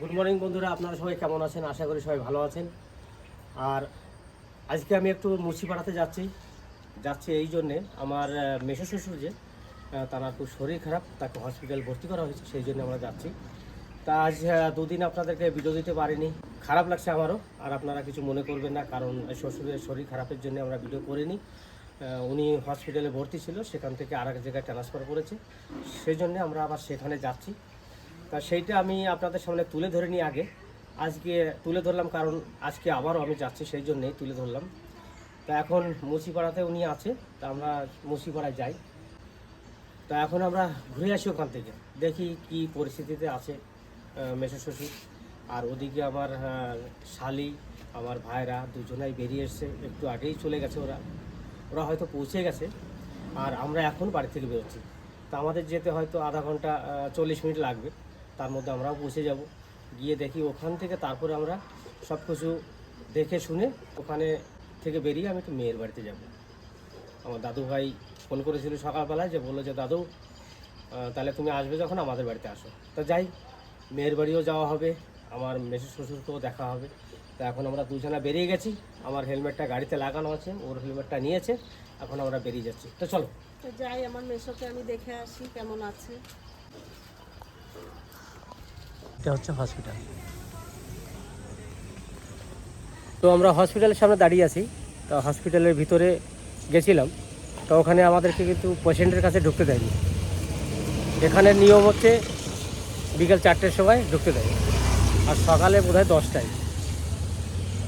Good morning বন্ধুরা। আপনারা সবাই কেমন আছেন? আশা করি সবাই ভালো আছেন। আর আজকে আমি একটু মুর্শিপাড়াতে যাচ্ছি। যাচ্ছি এই জন্যে আমার মেসো শ্বশুর যে তার খুব শরীর খারাপ, তাকে হসপিটাল ভর্তি করা হয়েছে, সেই জন্য আমরা যাচ্ছি। তা আজ দুদিন আপনাদেরকে ভিডিও দিতে পারিনি। খারাপ লাগছে আমারও, আর আপনারা কিছু মনে করবেন না, কারণ শ্বশুরের শরীর খারাপের জন্য আমরা ভিডিও করিনি। উনি হসপিটালে ভর্তি ছিল, সেখান থেকে আর এক জায়গায় ট্রান্সফার করেছে। সেই জন্য আমরা আবার সেখানে যাচ্ছি। তা সেইটা আমি আপনাদের সামনে তুলে ধরে নিই আগে। আজকে তুলে ধরলাম কারণ আজকে আবারও আমি যাচ্ছি, সেই জন্যেই তুলে ধরলাম। তা এখন মুসিপাড়াতে উনি আছে, তা আমরা মুসিপাড়ায় যাই। তা এখন আমরা ঘুরে আসি ওখান থেকে, দেখি কি পরিস্থিতিতে আছে মেসো শ্বশুর। আর ওদিকে আমার শালি, আমার ভাইরা দুজনাই বেরিয়ে এসছে, একটু আগেই চলে গেছে ওরা। ওরা হয়তো পৌঁছে গেছে, আর আমরা এখন বাড়ি থেকে বেরোচ্ছি। তা আমাদের যেতে হয়তো আধা ঘণ্টা চল্লিশ মিনিট লাগবে। তার মধ্যে আমরাও পৌঁছে যাব। গিয়ে দেখি ওখান থেকে তারপরে আমরা সব কিছু দেখে শুনে ওখানে থেকে বেরিয়ে আমি একটু মেয়ের বাড়িতে যাব। আমার দাদু ভাই ফোন করেছিল সকালবেলায় যে বলল যে, দাদু তাহলে তুমি আসবে যখন আমাদের বাড়িতে আসো। তো যাই, মেয়ের বাড়িও যাওয়া হবে, আমার মেসের শ্বশুরকেও দেখা হবে। তো এখন আমরা দুজনা বেরিয়ে গেছি, আমার হেলমেটটা গাড়িতে লাগানো আছে, ওর হেলমেটটা নিয়েছে, এখন আমরা বেরিয়ে যাচ্ছি। তো চলো। তো যাই, আমার মেশোকে আমি দেখে আসি কেমন আছে। এটা হচ্ছে হসপিটাল তো আমরা হসপিটালের সামনে দাঁড়িয়ে আছি। তো হসপিটালের ভিতরে গেছিলাম। তো ওখানে আমাদেরকে কিন্তু পেশেন্টের কাছে ঢুকতে দেয়নি। এখানে নিয়ম হচ্ছে বিকেল চারটের সময় ঢুকতে দেয়। আর সকালে বোধ হয় দশটায়।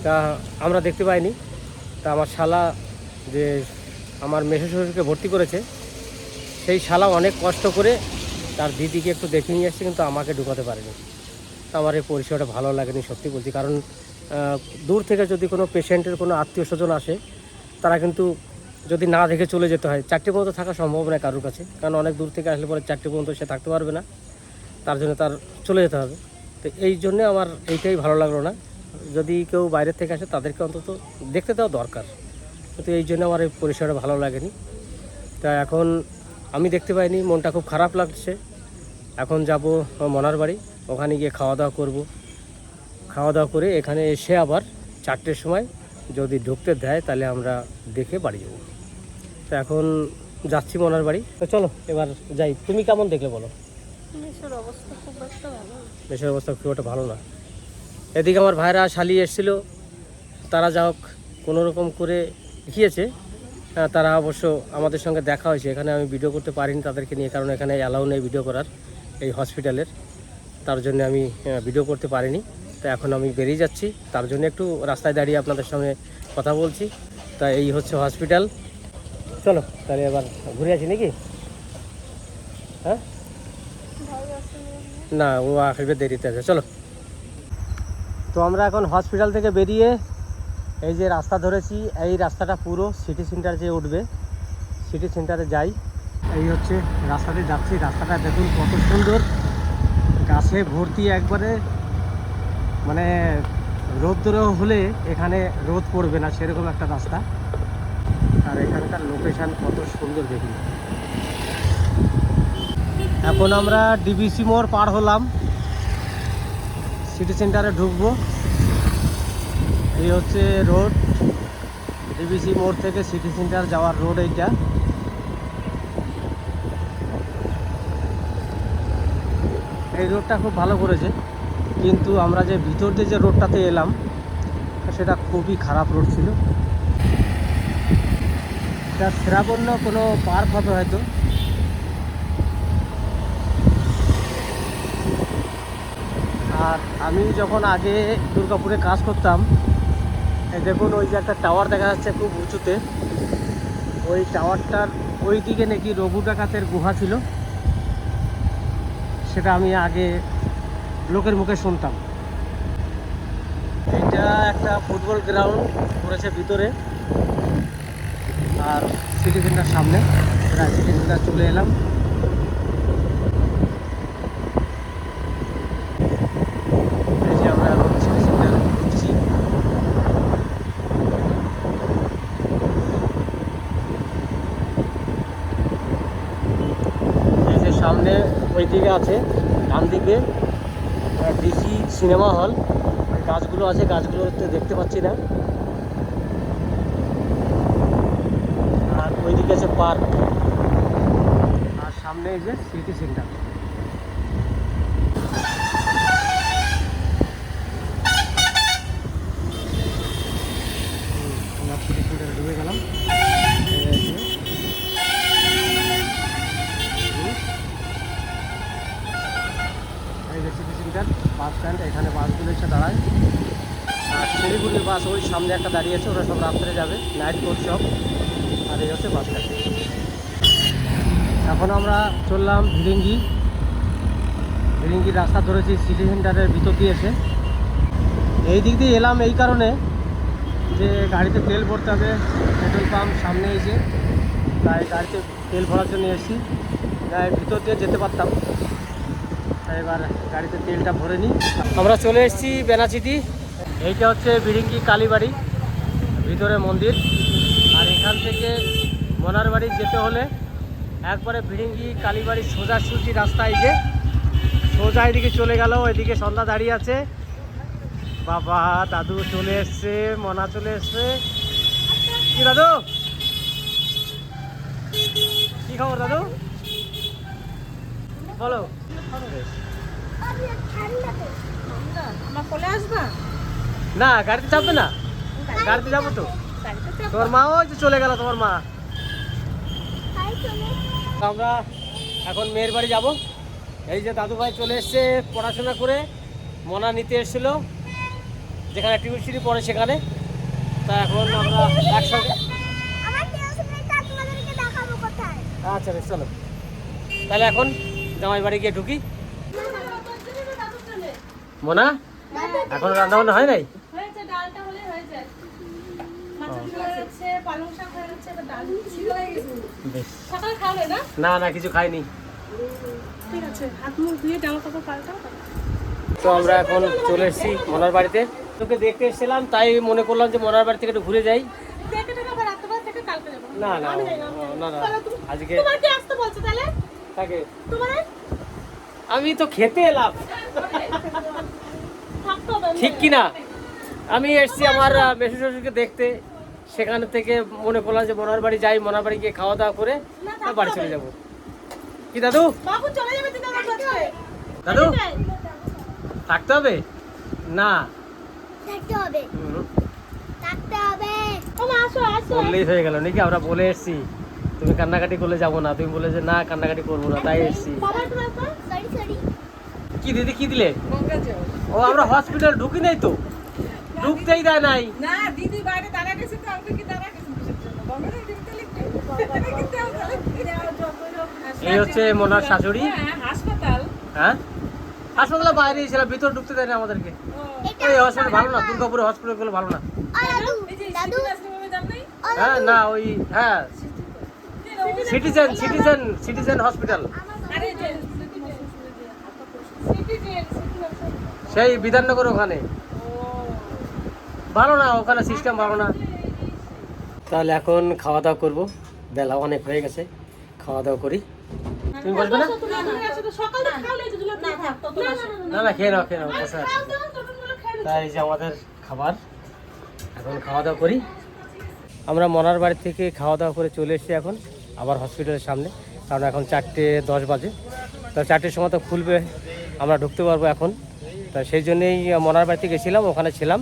তা আমরা দেখতে পাইনি। তা আমার শালা যে আমার মেসো শ্বশুরকে ভর্তি করেছে, সেই শালা অনেক কষ্ট করে তার দিদিকে একটু দেখে নিয়ে এসছে, কিন্তু আমাকে ঢুকাতে পারেনি। তা আমার এই পরিষেবাটা ভালো লাগেনি, সত্যি বলছি। কারণ দূর থেকে যদি কোনো পেশেন্টের কোনো আত্মীয় স্বজন আসে, তারা কিন্তু যদি না দেখে চলে যেতে হয়, চারটে পর্যন্ত থাকা সম্ভব নয় কারোর কাছে। কারণ অনেক দূর থেকে আসলে পরে চারটে পর্যন্ত সে থাকতে পারবে না, তার জন্য তার চলে যেতে হবে। তো এই জন্যে আমার এইটাই ভালো লাগল না। যদি কেউ বাইরের থেকে আসে, তাদেরকে অন্তত দেখতে দেওয়া দরকার। কিন্তু এই জন্য আমার এই পরিষেবাটা ভালো লাগেনি। তা এখন আমি দেখতে পাইনি, মনটা খুব খারাপ লাগছে। এখন যাব মনার বাড়ি। ওখানে গিয়ে খাওয়া দাওয়া করব। খাওয়া দাওয়া করে এখানে এসে আবার চারটের সময় যদি ঢুকতে দেয় তাহলে আমরা দেখে বাড়ি যাব। তো এখন যাচ্ছি মনার বাড়ি। তো চলো এবার যাই। তুমি কেমন দেখলে বলো? মেশোর অবস্থা খুব একটা ভালো। দেশের অবস্থা খুব একটা ভালো না। এদিকে আমার ভাইরা শালি এসেছিল। তারা যা হোক কোনো রকম করে দেখিয়েছে তারা অবশ্য আমাদের সঙ্গে দেখা হয়েছে। এখানে আমি ভিডিও করতে পারিনি তাদেরকে নিয়ে কারণ এখানে অ্যালাউ নেই ভিডিও করার এই হসপিটালের তার জন্য আমি ভিডিও করতে পারিনি। তো এখন আমি বেরিয়ে যাচ্ছি। তার জন্য একটু রাস্তায় দাঁড়িয়ে আপনাদের সঙ্গে কথা বলছি। তা এই হচ্ছে হসপিটাল চলো, তাহলে এবার ঘুরে আসি নাকি? হ্যাঁ? না, ও আসবে দেরিতে আছে। চলো। তো আমরা এখন হসপিটাল থেকে বেরিয়ে এই যে রাস্তা ধরেছি, এই রাস্তাটা পুরো সিটি সেন্টার যে উঠবে সিটি সেন্টারে যাই। এই হচ্ছে রাস্তাতে যাচ্ছি। রাস্তাটা দেখুন কত সুন্দর। গাছে ভর্তি একবারে মানে রোদ্র হলে এখানে রোদ পড়বে না, সেরকম একটা রাস্তা। আর এখানকার লোকেশান কত সুন্দর দেখুন। এখন আমরা ডিবিসি মোড় পার হলাম। সিটি সেন্টারে ঢুকবো। এই হচ্ছে রোড ডিবিসি মোড় থেকে সিটি সেন্টার যাওয়ার রোড এইটা। এই রোডটা খুব ভালো করেছে। কিন্তু আমরা যে ভিতর দিয়ে যে রোডটাতে এলাম, সেটা খুবই খারাপ রোড ছিল। এটা শ্রাবণ্য কোনো পার্ক হবে হয়তো। আর আমি যখন আগে দুর্গাপুরে কাজ করতাম দেখুন ওই যে একটা টাওয়ার দেখা যাচ্ছে খুব উঁচুতে। ওই টাওয়ারটার ওই দিকে নাকি রঘু ডাকাতের গুহা ছিল। সেটা আমি আগে লোকের মুখে শুনতাম। এটা একটা ফুটবল গ্রাউন্ড করেছে ভিতরে। আর সিটি সেন্টার সামনে। প্রায় সিটি সেন্টার চলে এলাম এই যে আমরা এখন সিটি সেন্টারে ঢুকছি এই যে সামনে ওই দিকে আছে, ডান দিকে ডিসি সিনেমা হল গাছগুলো আছে গাছগুলোতে দেখতে পাচ্ছি না। আর ওইদিকে আছে পার্ক আর সামনে এই যে city centre centre bus stand, এখানে বাসগুলো এসে দাঁড়ায়। আর শিলিগুড়ির বাস ওই সামনে একটা দাঁড়িয়ে আছে, ওরা সব রাত্রে যাবে নাইট কোচ সব। আর এই হচ্ছে বাস স্ট্যান্ড। এখন আমরা চললাম ভিরিঙ্গি ভিরিঙ্গির রাস্তা ধরেছি সিটি সেন্টারের ভিতর দিয়ে এসে। এই দিক দিয়ে এলাম এই কারণে যে গাড়িতে তেল ভরতে হবে, পেট্রোল পাম্প সামনে এসে তাই গাড়িতে তেল ভরার জন্য এসেছি। তাই ভিতর দিয়ে যেতে পারতাম। এবার গাড়িতে তেলটা ভরে নিই। আমরা চলে এসেছি বেনাচিটি এইটা হচ্ছে বিরিঙ্গি কালীবাড়ি ভিতরে মন্দির। আর এখান থেকে মনার বাড়ি যেতে হলে একবারে বিরিঙ্গি কালীবাড়ির সোজাসুজি রাস্তায় যে। সোজা এদিকে চলে গেল এদিকে সন্ধ্যা দাঁড়িয়ে আছে। বাবা দাদু চলে এসছে মনা চলে এসছে। কি দাদু? কি খবর দাদু? বলো। আমার কোলে আসবা না গাড়িতে চাপবে না। গাড়িতে যাব তো। তোমার মা ওই যে চলে গেল তোমার মা। আমরা এখন মেয়ের বাড়ি যাব। এই যে দাদু ভাই চলে এসছে পড়াশোনা করে মনা নিতে এসেছিল। যেখানে টিউশনি পড়ে সেখানে। তা এখন আমরা একসঙ্গে আচ্ছা বেশ চলো। তাহলে এখন জামাই বাড়ি গিয়ে ঢুকি। মোনা এখন রান্না বান্না হয় নাই? না? না না কিছু খাইনি। তো আমরা এখন চলে এসেছি মনার বাড়িতে। তোকে দেখতে এসেছিলাম তাই মনে করলাম যে মনার বাড়ি থেকে একটু ঘুরে যাই। না না না, না আজকে আসতে বলছো তাহলে? তাকে আমি তো খেতে এলাম। ঠিক কি না আমি এসেছি আমার মেসো শ্বশুরকে দেখতে। সেখান থেকে মনে পড়লাম যে মনার বাড়ি যাই মনার বাড়ি গিয়ে খাওয়া দাওয়া করে বাড়ি চলে যাব। কি দাদু? দিদা? থাকতে হবে? না। থাকতে হবে। থাকতে বললেই হয়ে গেল নাকি আমরা বলে এসেছি? তুমি কান্নাকাটি করলে যাব না তুমি বলে যে না কান্নাকাটি করব না তাই এসেছি বাবা একটু আসো সরি সরি কি দিদি কি দিলে ও আমরা হসপিটাল ঢুকি নাই তো ঢুকতেই দেয় নাই না দিদি বাইরে দাঁড়া গেছে তো আমাকে কি দাঁড়া এই হচ্ছে মোনার শাশুড়ি হ্যাঁ হাসপাতাল হ্যাঁ হাসপাতালে বাইরে ছিলাম ভিতর ঢুকতে দেয় না আমাদেরকে এই হসপিটাল ভালো না দুর্গাপুরের হসপিটালগুলো ভালো না হ্যাঁ না ওই হ্যাঁ সিটিজেন সিটিজেন সিটিজেন হসপিটাল সেই বিধাননগর ওখানে। ভালো না ওখানে সিস্টেম ভালো না। তাহলে এখন খাওয়া দাওয়া করব। বেলা অনেক হয়ে গেছে খাওয়া দাওয়া করি। তুমি বলবে না? না না খেয়ে নাও খেয়ে নাও বসে তাই যে আমাদের খাবার। এখন খাওয়া দাওয়া করি। আমরা মনার বাড়ি থেকে খাওয়া দাওয়া করে চলে এসেছি এখন। আবার হসপিটালের সামনে, কারণ এখন চারটে দশ বাজে। তো চারটের সময় তো খুলবে, আমরা ঢুকতে পারব এখন। তা সেই জন্যেই মনার বাড়িতে গেছিলাম, ওখানে ছিলাম।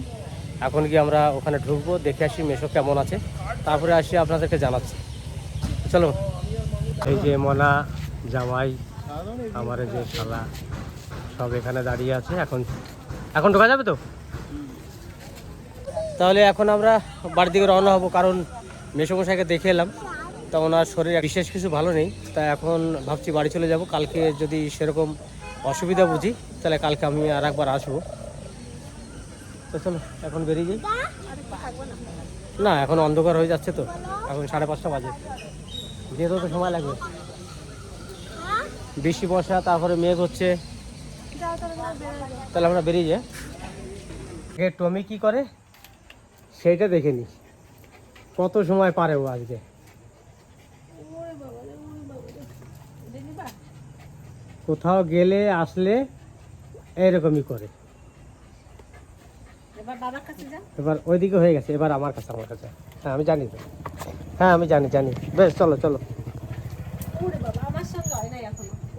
এখন গিয়ে আমরা ওখানে ঢুকবো, দেখে আসি মেশো কেমন আছে। তারপরে আসি আপনাদেরকে জানাচ্ছি। চলো। এই যে মনা, জামাই, আমার যে শালা, সব এখানে দাঁড়িয়ে আছে। এখন এখন ঢোকা যাবে তো? তাহলে এখন আমরা বাড়ির দিকে রওনা হব, কারণ মেসমশাইকে দেখে এলাম। তা ওনার শরীর বিশেষ কিছু ভালো নেই, তা এখন ভাবছি বাড়ি চলে যাব। কালকে যদি সেরকম অসুবিধা বুঝি, তাহলে কালকে আমি আর একবার আসব। তো এখন বেরিয়ে যাই। না, এখন অন্ধকার হয়ে যাচ্ছে তো, এখন সাড়ে পাঁচটা বাজে। যেতেও তো সময় লাগবে। বৃষ্টি, বর্ষা, তারপরে মেঘ হচ্ছে। তাহলে আমরা বেরিয়ে যাই। টমি কি করে, সেইটা দেখে নি। কত সময় পারে ও আজকে? কোথাও গেলে আসলে এইরকমই করে। এবার কাছে যা এবার ওইদিকে হয়ে গেছে এবার আমার কাছে আমার কাছে। হ্যাঁ আমি জানি তো। হ্যাঁ আমি জানি জানি। বেশ চলো চলো।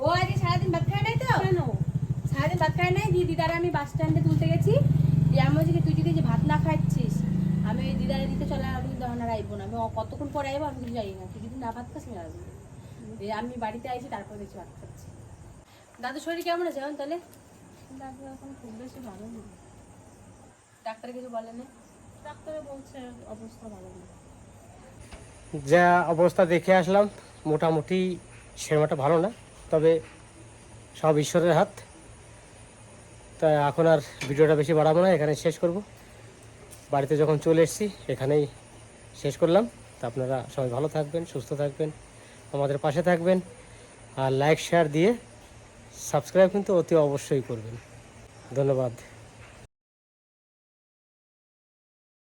হয় সারাদিন ভাত খায় নাই তো? সারাদিন ভাত খায় নাই? দিয়ে দিদারে আমি বাস স্ট্যান্ডে তুলতে গেছি। দিয়ে আমি বলছি কি, তুই যদি ভাত না খাচ্ছিস আমি ওই দিদারে দিতে চলে আমি আইবো না। আমি কতক্ষণ পরে আইবো আমি কিছু জানি না। তুই যদি না ভাত খাস আমি আসব দিয়ে আমি বাড়িতে আইছি তারপর দেখছি ভাত খাচ্ছি। দাদুর শরীর কেমন আছে এখন তাহলে? দাদু এখন খুব বেশি ভালো না ডাক্তার কিছু বলে না ডাক্তারে বলছে অবস্থা ভালো না যা অবস্থা দেখে আসলাম মোটামুটি সেরমাটা ভালো না তবে সব ঈশ্বরের হাত। তা এখন আর ভিডিওটা বেশি বাড়াবো না এখানে শেষ করব। বাড়িতে যখন চলে এসেছি এখানেই শেষ করলাম। তা আপনারা সবাই ভালো থাকবেন সুস্থ থাকবেন আমাদের পাশে থাকবেন। আর লাইক শেয়ার দিয়ে সাবস্ক্রাইব কিন্তু অতি অবশ্যই করবেন। ধন্যবাদ।